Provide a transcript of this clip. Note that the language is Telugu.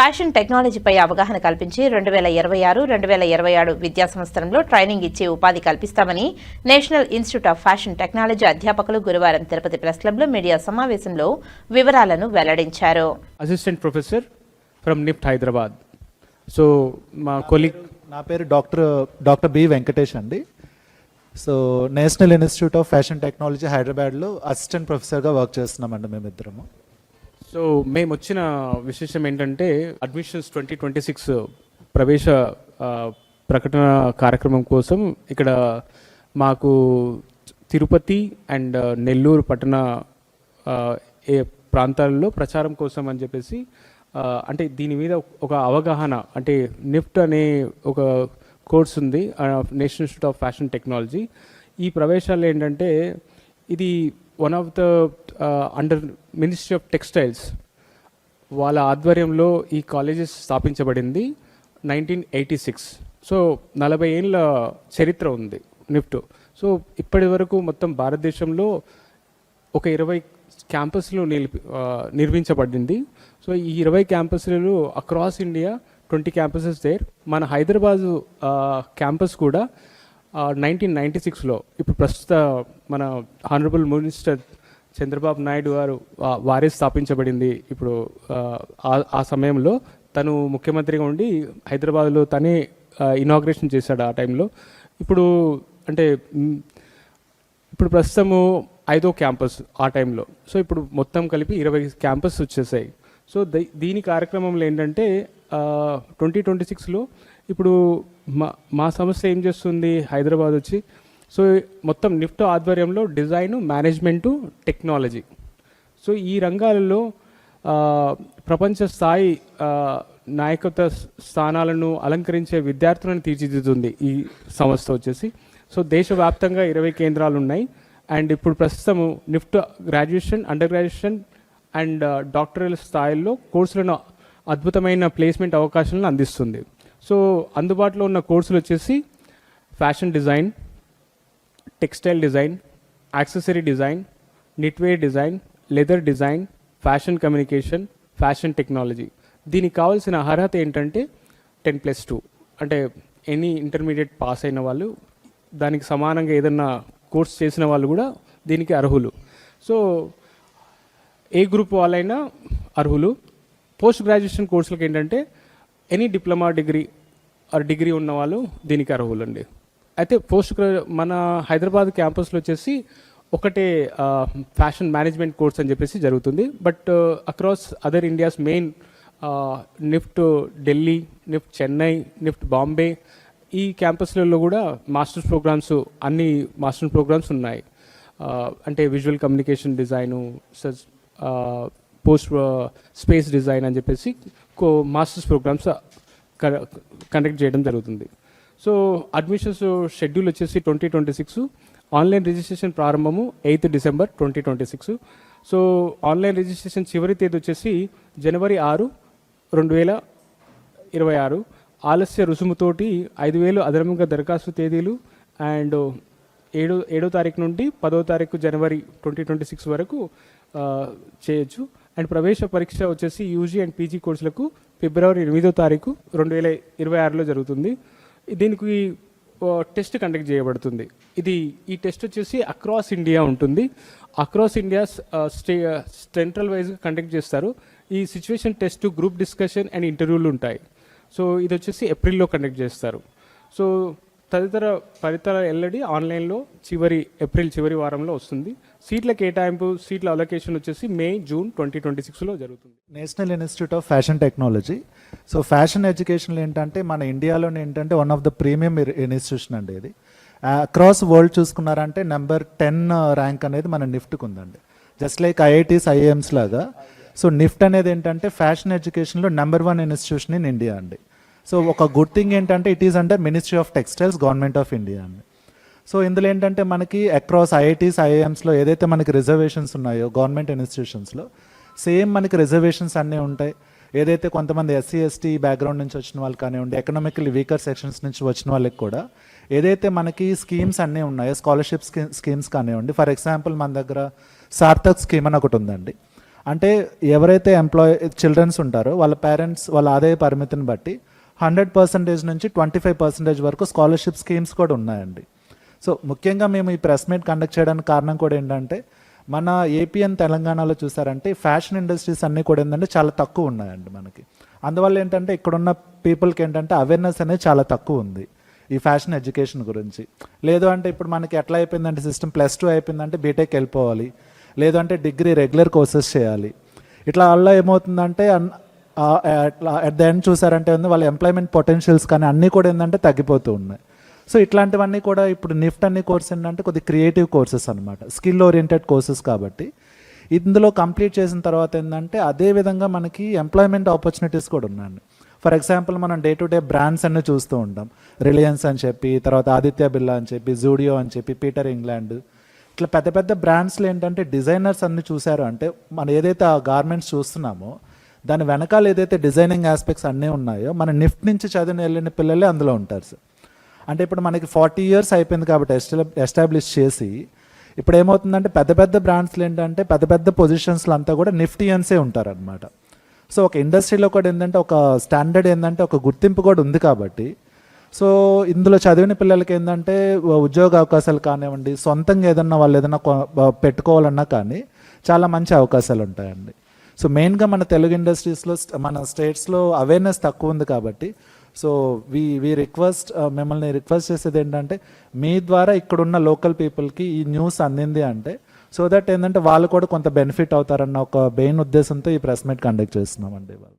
ఫ్యాషన్ టెక్నాలజీపై అవగాహన కల్పించి రెండు వేల ఇరవై ఆరు రెండు వేల ఇరవై ఆరు విద్యా సంవత్సరంలో ట్రైనింగ్ ఇచ్చి ఉపాధి కల్పిస్తామని national institute of fashion technology అధ్యాపకులు గురువారం తిరుపతి ప్రెస్ క్లబ్లో మీడియా సమావేశంలో వివరాలను వెల్లడించారు. Assistant professor from NIFT Hyderabad so మా కొలీగ్ నా పేరు డాక్టర్ డాక్టర్ బి వెంకటేష్ అండి. So national institute of fashion technology హైదరాబాద్లో అసిస్టెంట్ ప్రొఫెసర్గా వర్క్ చేస్తున్నామండి మేమిద్దరము. సో మేము వచ్చిన విశేషం ఏంటంటే అడ్మిషన్స్ ట్వంటీ ట్వంటీ సిక్స్ ప్రవేశ ప్రకటన కార్యక్రమం కోసం ఇక్కడ మాకు తిరుపతి అండ్ నెల్లూరు పట్టణ ఏ ప్రాంతాల్లో ప్రచారం కోసం అని చెప్పేసి అంటే దీని మీద ఒక అవగాహన అంటే నిఫ్ట్ అనే ఒక కోర్స్ ఉంది national institute of fashion technology. ఈ ప్రవేశాలు ఏంటంటే ఇది one of the under ministry of textiles వాళ్ళ ఆధ్వర్యంలో ఈ కాలేజెస్ స్థాపించబడింది నైన్టీన్ ఎయిటీ సిక్స్ సో నలభై ఏళ్ళ చరిత్ర ఉంది నిఫ్ట్. సో ఇప్పటి వరకు మొత్తం భారతదేశంలో ఒక ఇరవై క్యాంపస్లు నిలిపి uh, నిర్మించబడింది. సో ఈ ఇరవై క్యాంపస్లు across India twenty campuses there మన హైదరాబాదు uh, క్యాంపస్ కూడా నైన్టీన్ నైంటీ సిక్స్లో ఇప్పుడు ప్రస్తుత మన హానరబుల్ మినిస్టర్ చంద్రబాబు నాయుడు గారు వారే స్థాపించబడింది. ఇప్పుడు ఆ, ఆ- సమయంలో తను ముఖ్యమంత్రిగా ఉండి హైదరాబాద్లో తనే ఇనాగ్రేషన్ చేశాడు ఆ టైంలో. ఇప్పుడు అంటే ఇప్పుడు ప్రస్తుతము ఐదో క్యాంపస్ ఆ టైంలో. సో ఇప్పుడు మొత్తం కలిపి ఇరవై క్యాంపస్ వచ్చేసాయి. సో దీని కార్యక్రమంలో ఏంటంటే ట్వంటీ ట్వంటీ సిక్స్లో ఇప్పుడు మా మా సంస్థ ఏం చేస్తుంది? హైదరాబాద్ వచ్చి సో మొత్తం నిఫ్ట్ ఆధ్వర్యంలో డిజైను మేనేజ్మెంటు టెక్నాలజీ. సో ఈ రంగాలలో ప్రపంచ స్థాయి నాయకత్వ స్థానాలను అలంకరించే విద్యార్థులను తీర్చిదిద్దుతుంది ఈ సంస్థ వచ్చేసి. సో దేశవ్యాప్తంగా ఇరవై కేంద్రాలు ఉన్నాయి. అండ్ ఇప్పుడు ప్రస్తుతం NIFT graduation under graduation and doctoral స్థాయిల్లో కోర్సులను అద్భుతమైన ప్లేస్మెంట్ అవకాశాలను అందిస్తుంది. సో అందుబాటులో ఉన్న కోర్సులు వచ్చేసి fashion design textile design accessory design knitwear design leather design fashion communication fashion technology. దీనికి కావాల్సిన అర్హత ఏంటంటే టెన్ ప్లస్ టూ. అంటే ఎనీ ఇంటర్మీడియట్ పాస్ అయిన వాళ్ళు దానికి సమానంగా ఏదన్నా కోర్స్ చేసిన వాళ్ళు కూడా దీనికి అర్హులు. సో ఏ గ్రూప్ వాళ్ళైనా అర్హులు. పోస్ట్ గ్రాడ్యుయేషన్ కోర్సులకు ఏంటంటే any diploma degree or degree ఉన్న వాళ్ళు దీనికి అర్హులండి. అయితే పోస్ట్ మన హైదరాబాద్ క్యాంపస్లో వచ్చేసి ఒకటే ఫ్యాషన్ మేనేజ్మెంట్ కోర్స్ అని చెప్పేసి జరుగుతుంది. But across other India's main NIFT Delhi NIFT Chennai NIFT Bombay ఈ క్యాంపస్లలో కూడా మాస్టర్స్ ప్రోగ్రామ్స్ అన్ని మాస్టర్స్ ప్రోగ్రామ్స్ ఉన్నాయి. అంటే visual communication design post space design అని చెప్పేసి మాస్టర్స్ ప్రోగ్రామ్స్ కండక్ట్ చేయడం జరుగుతుంది. సో అడ్మిషన్స్ షెడ్యూల్ వచ్చేసి twenty twenty six online registration ప్రారంభము eighth December twenty twenty six. So online registration చివరి తేదీ వచ్చేసి జనవరి ఆరు రెండు వేల ఇరవై ఆరు. ఆలస్య రుసుముతోటి ఐదు వేలు అదనంగా దరఖాస్తు తేదీలు అండ్ ఏడో ఏడో తారీఖు నుండి పదో తారీఖు జనవరి ట్వంటీ ట్వంటీ సిక్స్ వరకు చేయొచ్చు. అండ్ ప్రవేశ పరీక్ష వచ్చేసి యూజీ అండ్ పీజీ కోర్సులకు ఫిబ్రవరి ఎనిమిదో తారీఖు రెండు వేల ఇరవై ఆరులో జరుగుతుంది. దీనికి టెస్ట్ కండక్ట్ చేయబడుతుంది. ఇది ఈ టెస్ట్ వచ్చేసి అక్రాస్ ఇండియా ఉంటుంది. అక్రాస్ ఇండియా స్టే సెంట్రల్ వైజ్గా కండక్ట్ చేస్తారు. ఈ situation test group discussion and ఇంటర్వ్యూలు ఉంటాయి. సో ఇది వచ్చేసి ఏప్రిల్లో కండక్ట్ చేస్తారు. సో తదితర ఫలితాల ఎల్లడి ఆన్లైన్లో చివరి ఏప్రిల్ చివరి వారంలో వస్తుంది. సీట్ల కేటాయింపు సీట్ల అలొకేషన్ వచ్చేసి మే జూన్ ట్వంటీ ట్వంటీ సిక్స్లో జరుగుతుంది. National institute of fashion technology. So fashion ఎడ్యుకేషన్లో ఏంటంటే మన ఇండియాలోనే ఏంటంటే one of the premium institution అండి ఇది. అక్రాస్ వరల్డ్ చూసుకున్నారంటే నెంబర్ టెన్ ర్యాంక్ అనేది మన నిఫ్ట్కి ఉందండి. జస్ట్ లైక్ ఐఐటీస్ ఐఐఎమ్స్ లాగా. సో నిఫ్ట్ అనేది ఏంటంటే ఫ్యాషన్ ఎడ్యుకేషన్లో number one institution in India అండి. సో ఒక గుడ్ థింగ్ ఏంటంటే it is under ministry of textiles government of India అండి సో ఇందులో ఏంటంటే మనకి అక్రాస్ ఐఐటీస్ ఐఐఎమ్స్లో ఏదైతే మనకి రిజర్వేషన్స్ ఉన్నాయో గవర్నమెంట్ ఇన్స్టిట్యూషన్స్లో సేమ్ మనకి రిజర్వేషన్స్ అన్నీ ఉంటాయి. ఏదైతే కొంతమంది ఎస్సీ ఎస్టీ బ్యాక్గ్రౌండ్ నుంచి వచ్చిన వాళ్ళు కానివ్వండి ఎకనామికలీ వీకర్ సెక్షన్స్ నుంచి వచ్చిన వాళ్ళకి కూడా ఏదైతే మనకి స్కీమ్స్ అన్నీ ఉన్నాయో స్కాలర్షిప్ స్కీమ్స్ కానివ్వండి ఫర్ ఎగ్జాంపుల్ మన దగ్గర సార్థక్ స్కీమ్ అని ఒకటి ఉందండి. అంటే ఎవరైతే ఎంప్లాయ్ చిల్డ్రన్స్ ఉంటారో వాళ్ళ పేరెంట్స్ వాళ్ళ ఆదాయ పరిమితిని బట్టి హండ్రెడ్ పర్సెంటేజ్ నుంచి ట్వంటీ ఫైవ్ పర్సెంటేజ్ వరకు స్కాలర్షిప్ స్కీమ్స్ కూడా ఉన్నాయండి. సో ముఖ్యంగా మేము ఈ ప్రెస్ మీట్ కండక్ట్ చేయడానికి కారణం కూడా ఏంటంటే మన ఏపీఎన్ తెలంగాణలో చూసారంటే ఫ్యాషన్ ఇండస్ట్రీస్ అన్నీ కూడా ఏంటంటే చాలా తక్కువ ఉన్నాయండి మనకి. అందువల్ల ఏంటంటే ఇక్కడున్న పీపుల్కి ఏంటంటే అవేర్నెస్ అనేది చాలా తక్కువ ఉంది ఈ ఫ్యాషన్ ఎడ్యుకేషన్ గురించి. లేదు అంటే ఇప్పుడు మనకి ఎట్లా అయిపోయిందంటే సిస్టమ్ ప్లస్ టూ అయిపోయిందంటే బీటెక్ వెళ్ళిపోవాలి. లేదు అంటే డిగ్రీ రెగ్యులర్ కోర్సెస్ చేయాలి. ఇట్లా వల్ల ఏమవుతుందంటే అన్- అట్ ద ఎండ్ చూసారంటే ఉంది వాళ్ళ ఎంప్లాయ్మెంట్ పొటెన్షియల్స్ కానీ అన్నీ కూడా ఏంటంటే తగ్గిపోతూ ఉన్నాయి. సో ఇట్లాంటివన్నీ కూడా ఇప్పుడు నిఫ్ట్ అన్ని కోర్స్ ఏంటంటే కొద్ది క్రియేటివ్ కోర్సెస్ అనమాట స్కిల్ ఓరియంటెడ్ కోర్సెస్ కాబట్టి. ఇందులో కంప్లీట్ చేసిన తర్వాత ఏంటంటే అదే విధంగా మనకి ఎంప్లాయ్మెంట్ ఆపర్చునిటీస్ కూడా ఉన్నాయండి. ఫర్ ఎగ్జాంపుల్ మనం డే టు డే బ్రాండ్స్ అన్ని చూస్తూ ఉంటాం. రిలయన్స్ అని చెప్పి తర్వాత ఆదిత్య బిర్లా అని చెప్పి జూడియో అని చెప్పి పీటర్ ఇంగ్లాండ్ ఇట్లా పెద్ద పెద్ద బ్రాండ్స్లో ఏంటంటే డిజైనర్స్ అన్ని చూసారు అంటే మనం ఏదైతే ఆ గార్మెంట్స్ చూస్తున్నామో దాని వెనకాల ఏదైతే డిజైనింగ్ ఆస్పెక్ట్స్ అన్నీ ఉన్నాయో మన నిఫ్ట్ నుంచి చదివిన వెళ్ళిన పిల్లలే అందులో ఉంటారు సార్. అంటే ఇప్పుడు మనకి ఫార్టీ ఇయర్స్ అయిపోయింది కాబట్టి ఎస్టాబ్లిష్ చేసి ఇప్పుడు ఏమవుతుందంటే పెద్ద పెద్ద బ్రాండ్స్లు ఏంటంటే పెద్ద పెద్ద పొజిషన్స్లో అంతా కూడా నిఫ్టీయన్సే ఉంటారనమాట సో ఒక ఇండస్ట్రీలో కూడా ఏంటంటే ఒక స్టాండర్డ్ ఏంటంటే ఒక గుర్తింపు కూడా ఉంది కాబట్టి సో ఇందులో చదివిన పిల్లలకి ఏంటంటే ఉద్యోగ అవకాశాలు కానివ్వండి సొంతంగా ఏదన్నా వాళ్ళు ఏదన్నా పెట్టుకోవాలన్నా కానీ చాలా మంచి అవకాశాలు ఉంటాయండి. సో మెయిన్గా మన తెలుగు ఇండస్ట్రీస్లో మన స్టేట్స్లో అవేర్నెస్ తక్కువ ఉంది కాబట్టి సో వి వి రిక్వెస్ట్ మిమ్మల్ని రిక్వెస్ట్ చేసేది ఏంటంటే మీ ద్వారా ఇక్కడున్న లోకల్ పీపుల్కి ఈ న్యూస్ అందింది అంటే సో దట్ ఏంటంటే వాళ్ళు కూడా కొంత బెనిఫిట్ అవుతారన్న ఒక మెయిన్ ఉద్దేశంతో ఈ ప్రెస్ మీట్ కండక్ట్ చేస్తున్నామండి వాళ్ళు